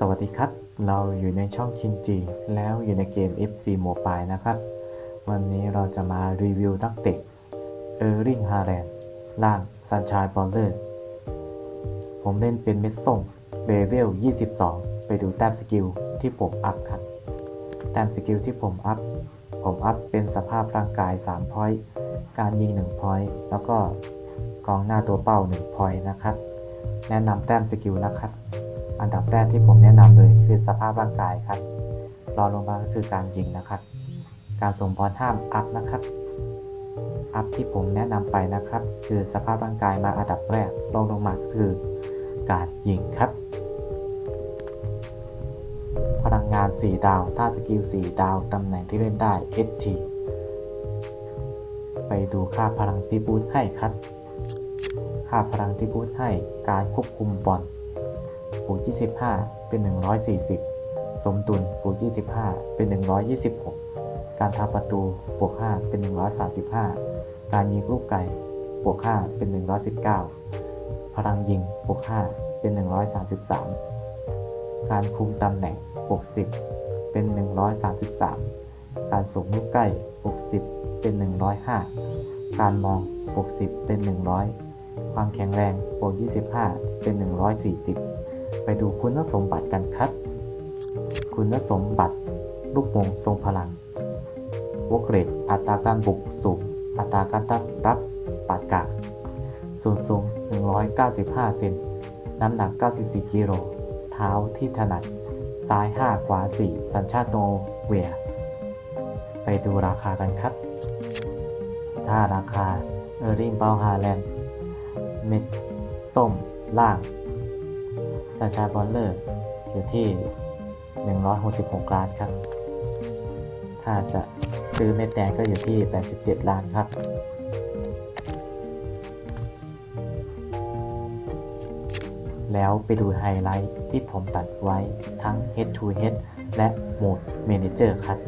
สวัสดีครับ เราอยู่ในช่องชินจีแล้วอยู่ในเกม FC Mobile นะครับ วันนี้เราจะมารีวิวนักเตะเออร์ริงฮาแลนด์ล่างซันชายบอลเลอร์ผมเล่นเป็นเม็ดส้มเลเวล 22 ไปดูแต้มสกิลที่ผมอัพครับแต้มสกิลที่ผมอัพ ผมอัพเป็นสภาพร่างกาย 3 พอยต์ การยิง 1 พอยต์ แล้วก็กองหน้าตัวเป้า 1 พอยต์นะครับ แนะนำแต้มสกิลนะครับ อันดับแรกที่ผมแนะนำเลยคือสภาพร่างกายครับ รองลงมาก็คือการยิงนะครับ การส่งบอลห้ามอัพนะครับ อัพที่ผมแนะนำไปนะครับ คือสภาพร่างกายมาอันดับแรกรองลงมาก็คือการยิงครับ พลังงาน 4 ดาวถ้าสกิล 4 ดาว ตำแหน่งที่เล่นได้ ST ไปดูค่าพลังที่บูทให้ครับ ค่าพลังที่บูทให้ การควบคุมบอล บวก25 เป็น 140 สมดุลบวก25 เป็น 126 การทำประตูบวก5เป็น 135 การยิงลูกไก่บวก5เป็น 119 พลังยิงบวก5เป็น 133 การคุมตำแหน่งบวก10 เป็น 133 การส่งลูกใกล้บวก10 เป็น 105 การมองบวก10 เป็น 100ความแข็งแรงบวก25 เป็น 140 ไปดูคุณสมบัติกันครับ คุณสมบัติ ลูกโป่งทรงพลังวกเรตอัตราการบุกสูง อัตราการต้านรับปาดกาดส่วนสูง 195 เซน น้ำหนัก 94 กิโล เท้าที่ถนัด ซ้าย 5 ขวา 4 สัญชาติโนเวีย ไปดูราคากันครับ ถ้าราคา เออริงเบลฮาแลนด์ เม็ดต้มล่าง ซาชาบอลเลอร์อยู่ที่ 166 ล้านครับ ถ้าจะซื้อเม็ดแดงก็อยู่ที่ 87 ล้านครับ แล้วไปดูไฮไลท์ที่ผมตัดไว้ทั้ง Head to Head และ Mode Manager ครับ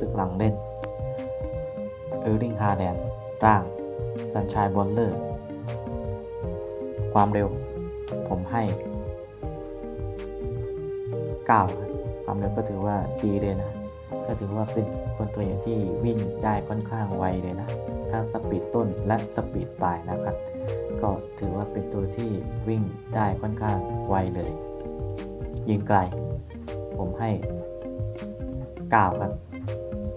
สึกหลังเล่นเออร์ลิงฮาแดนร่างซันช n ยบอลเลอร์ ความเร็ว ผมให้9ครับความเร็วก็ถือว่าดีเลยนะ ก็ถือว่าเป็นคนตัวอย่างที่วิ่งได้ค่อนข้างไวเลยนะ ทั้งสปีดต้นและสปีดปลายนะครับ ก็ถือว่าเป็นตัวที่วิ่งได้ค่อนข้างไวเลย ยิงไกล ผมให้ 9 ครับ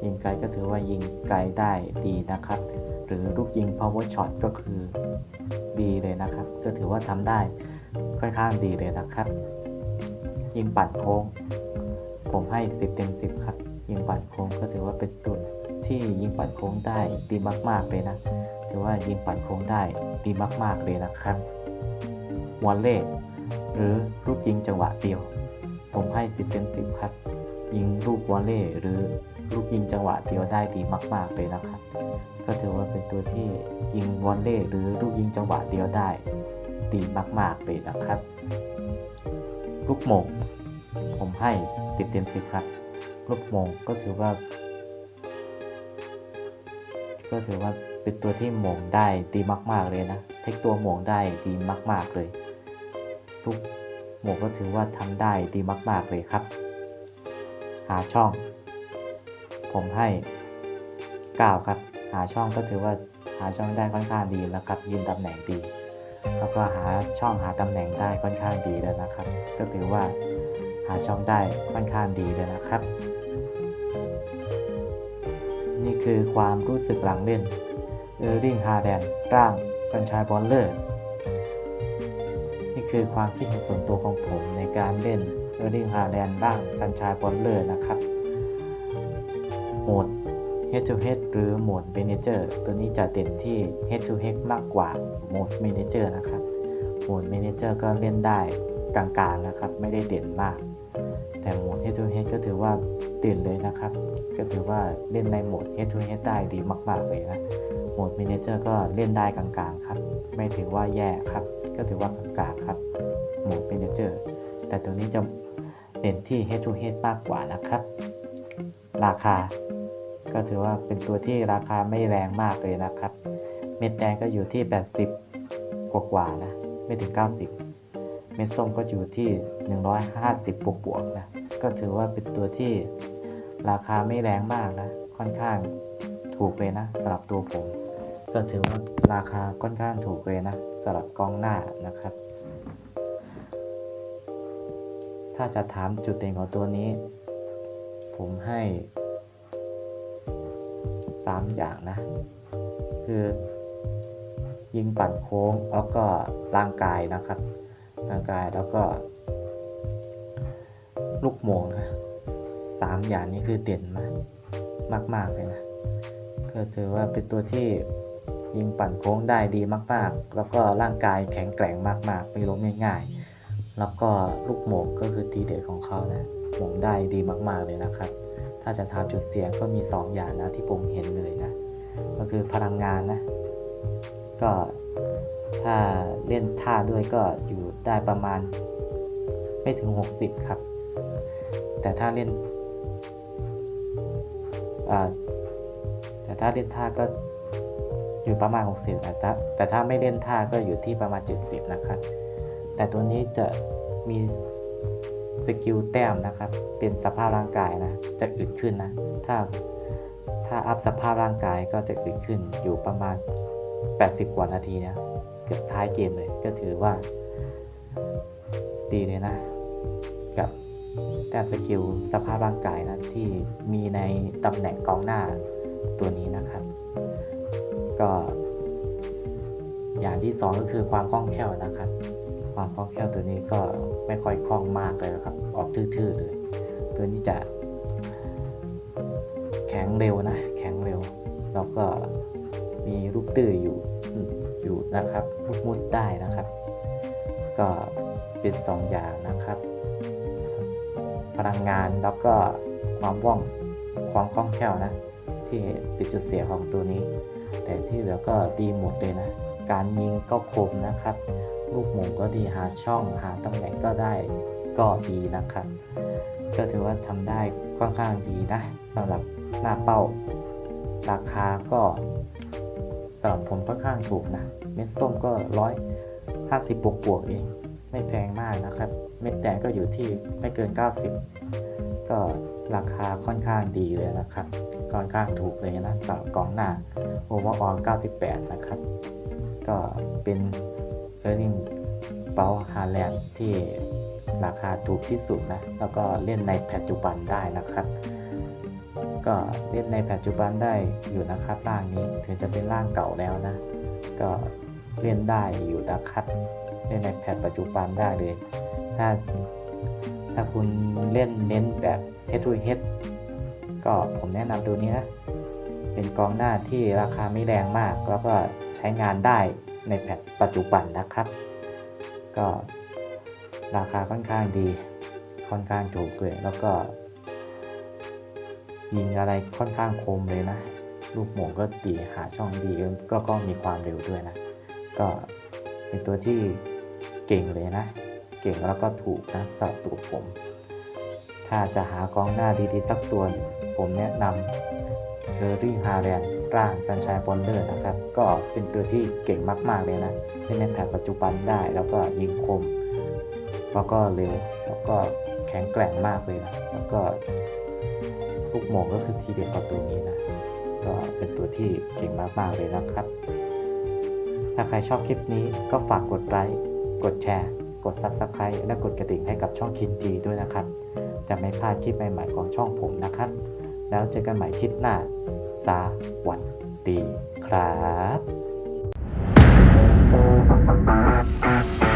ยิงไกลก็ถือว่ายิงไกลได้ดีนะครับ หรือลูกยิง power shot ก็คือดีเลยนะครับ ก็ถือว่าทำได้ค่อนข้างดีเลยนะครับ ยิงปัดโค้ง ผมให้ 10 เต็ม 10 ครับ ยิงปัดโค้งก็ถือว่าเป็นตัวที่ยิงปัดโค้งได้ดีมากๆเลยนะถือว่ายิงปัดโค้งได้ดีมากๆเลยนะครับวอลเล่หรือลูกยิงจังหวะเดียว ผมให้ 10 เต็ม 10 ครับ ยิงลูกวอลเล่หรือ ลูกยิงจังหวะเดียวได้ดีมาก ๆ เลยนะครับ ก็ถือว่าเป็นตัวที่ยิงวอลเล่หรือลูกยิงจังหวะเดียวได้ดีมาก ๆ เลยนะครับ ลูกโมงผมให้10เต็ม10ครับ ลูกโมงก็ถือว่า ก็ถือว่าเป็นตัวที่โมงได้ดีมาก ๆ เลยนะ เทคตัวโมงได้ดีมาก ๆ เลยลูกโมงก็ถือว่าทำได้ดีมาก ๆ เลยครับ หาช่อง ผมให้ 9 ครับ หาช่องก็ถือว่าหาช่องได้ค่อนข้างดีแล้วครับ ยืนตำแหน่งดีแล้วก็หาช่องหาตำแหน่งได้ค่อนข้างดีแล้วนะครับ ก็ถือว่าหาช่องได้ค่อนข้างดีเลยนะครับ นี่คือความรู้สึกหลังเล่นเออร์ลิงฮาแดนร่างซันชายบอลเลอร์นี่คือความคิดเห็นส่วนตัวของผมในการเล่นเออร์ลิงฮาแดนร่างซันชายบอลเลอร์นะครับ หมด Head to Head หรือโหมด Manager ตัวนี้จะเด่นที่ Head to Head มากกว่าโหมด Manager นะครับ โหมด Manager ก็เล่นได้กลางๆนะครับ ไม่ได้เด่นมาก แต่โหมด Head to Head ก็ถือว่าเด่นเลยนะครับ ก็ถือว่าเล่นในโหมด Head to Head ได้ดีมากๆเลยนะ โหมด Manager ก็เล่นได้กลางๆครับ ไม่ถือว่าแย่ครับ ก็ถือว่ากลางๆครับ โหมด Manager แต่ตัวนี้จะเด่นที่ Head to Head มากกว่านะครับ ราคา ก็ถือว่าเป็นตัวที่ราคาไม่แรงมากเลยนะครับ เม็ดแดงก็อยู่ที่ 80 กว่ากว่านะ ไม่ถึง 90 เม็ดส้มก็อยู่ที่ 150 บวกบวกๆนะ ก็ถือว่าเป็นตัวที่ราคาไม่แรงมากนะ ค่อนข้างถูกเลยนะสำหรับตัวผม ก็ถือว่าราคาค่อนข้างถูกเลยนะสำหรับกล้องหน้านะครับ ถ้าจะถามจุดเด่นของตัวนี้ ผมให้ 3 อย่างนะ คือยิงปั่นโค้งแล้วก็ร่างกายนะครับ ร่างกายแล้วก็ ลูกโมงนะสามอย่างนี้คือเด่นมากมาก ๆ เลยนะ ก็ถือว่าเป็นตัวที่ยิงปั่นโค้งได้ดีมาก ๆ แล้วก็ร่างกายแข็งแกร่งมากๆไม่ล้มง่ายๆ แล้วก็ลูกโมงก็คือทีเด็ดของเขานะโมงได้ดีมาก ๆ เลยนะครับ ถ้าจะถามจุดเสียก็มี 2 อย่างนะที่ผมเห็นเลยนะ ก็คือพลังงานนะ ก็ถ้าเล่นท่าด้วยก็อยู่ได้ประมาณ ไม่ถึง 60 ครับ แต่ถ้าเล่นแต่ถ้าเล่นท่าก็อยู่ประมาณ 60แต่ถ้าแต่ถ้าไม่เล่นท่าก็อยู่ที่ประมาณ 70 นะครับ แต่ตัวนี้จะมีสกิลแต้มนะครับ เป็นสภาพร่างกายนะ จะอึดขึ้นนะ ถ้าถ้าอัพสภาพร่างกายก็จะอึดขึ้นอยู่ประมาณ 80 กว่านาทีนะเกือบท้ายเกมเลย ก็ถือว่าดีเลยนะ กับแต่สกิลสภาพร่างกายนะที่มีในตำแหน่งกองหน้าตัวนี้นะครับ ก็ อย่างที่สองก็คือความคล่องแคล่วนะครับ ความคล่องแคล่วตัวนี้ก็ไม่ค่อยคล่องมากเลยครับ ออกทื่อๆเลย ตัวนี้จะ แข็งเร็วนะ แข็งเร็ว แล้วก็มีลูกตื้ออยู่อยู่นะครับลูกมุดได้นะครับ ก็เป็นสองอย่างนะครับ พลังงานแล้วก็ความว่องความคล่องแคล่วนะ ที่เป็นจุดเสียของตัวนี้ แต่ที่เหลือก็ดีหมดเลยนะ การยิงก็คมนะครับ ลูกหมงก็ดีหาช่องหาตำแหน่งก็ได้ ก็ดีนะครับ ก็ถือว่าทำได้ค่อนข้างดีนะสำหรับหน้าเป้า ราคาก็สำหรับผมค่อนข้างถูกนะ เม็ดส้มก็ร้อยห้าสิบบวกบวกๆเอง ไม่แพงมากนะครับ เม็ดแดงก็อยู่ที่ไม่เกิน 90 ก็ราคาค่อนข้างดีเลยนะครับค่อนข้างถูกเลยนะสำหรับกองหน้าโอเวอร์ออล98 นะครับ ก็เป็นเออร์ลิงเปาฮาแลนด์ที่ ราคาถูกที่สุดนะ แล้วก็เล่นในปัจจุบันได้นะครับ ก็เล่นในปัจจุบันได้อยู่นะครับร่างนี้ถึงจะเป็นร่างเก่าแล้วนะ ก็เล่นได้อยู่นะครับ เล่นในแพทปัจจุบันได้เลย ถ้าถ้าคุณเล่นเน้นแบบ head to head ก็ผมแนะนำตัวนี้นะ เป็นกองหน้าที่ราคาไม่แรงมาก แล้วก็ใช้งานได้ในแพทปัจจุบันนะครับ ก็ ราคาค่อนข้างดี ค่อนข้างถูกเลย แล้วก็ ยิงอะไรค่อนข้างคมเลยนะ ลูกหม่งก็ดีหาช่องดีก็ก็มีความเร็วด้วยนะ ก็เป็นตัวที่เก่งเลยนะ เก่งแล้วก็ถูกนะสำหรับตัวผม ถ้าจะหากองหน้าดีๆสักตัวผมแนะนำเฮอร์รี่ฮาแลนร่างซันชายบอลเลอร์นะครับ ก็เป็นตัวที่เก่งมาก ๆ เลยนะเล่นในแผนปัจจุบันได้แล้วก็ยิงคม แล้วก็เร็วแล้วก็แข็งแกร่งมากเลยนะแล้วก็ลูกโมงก็คือทีเด็ดของตัวนี้นะ ก็เป็นตัวที่เก่งมากๆเลยนะครับ ถ้าใครชอบคลิปนี้ก็ฝากกดไลค์กดแชร์ กดซับสไคร b e และกดกระดิ่งให้กับช่องคินจีด้วยนะครับ จะไม่พลาดคลิปใหม่ๆของช่องผมนะครับ แล้วเจอกันใหม่คลิปหน้าสวัสดีครับ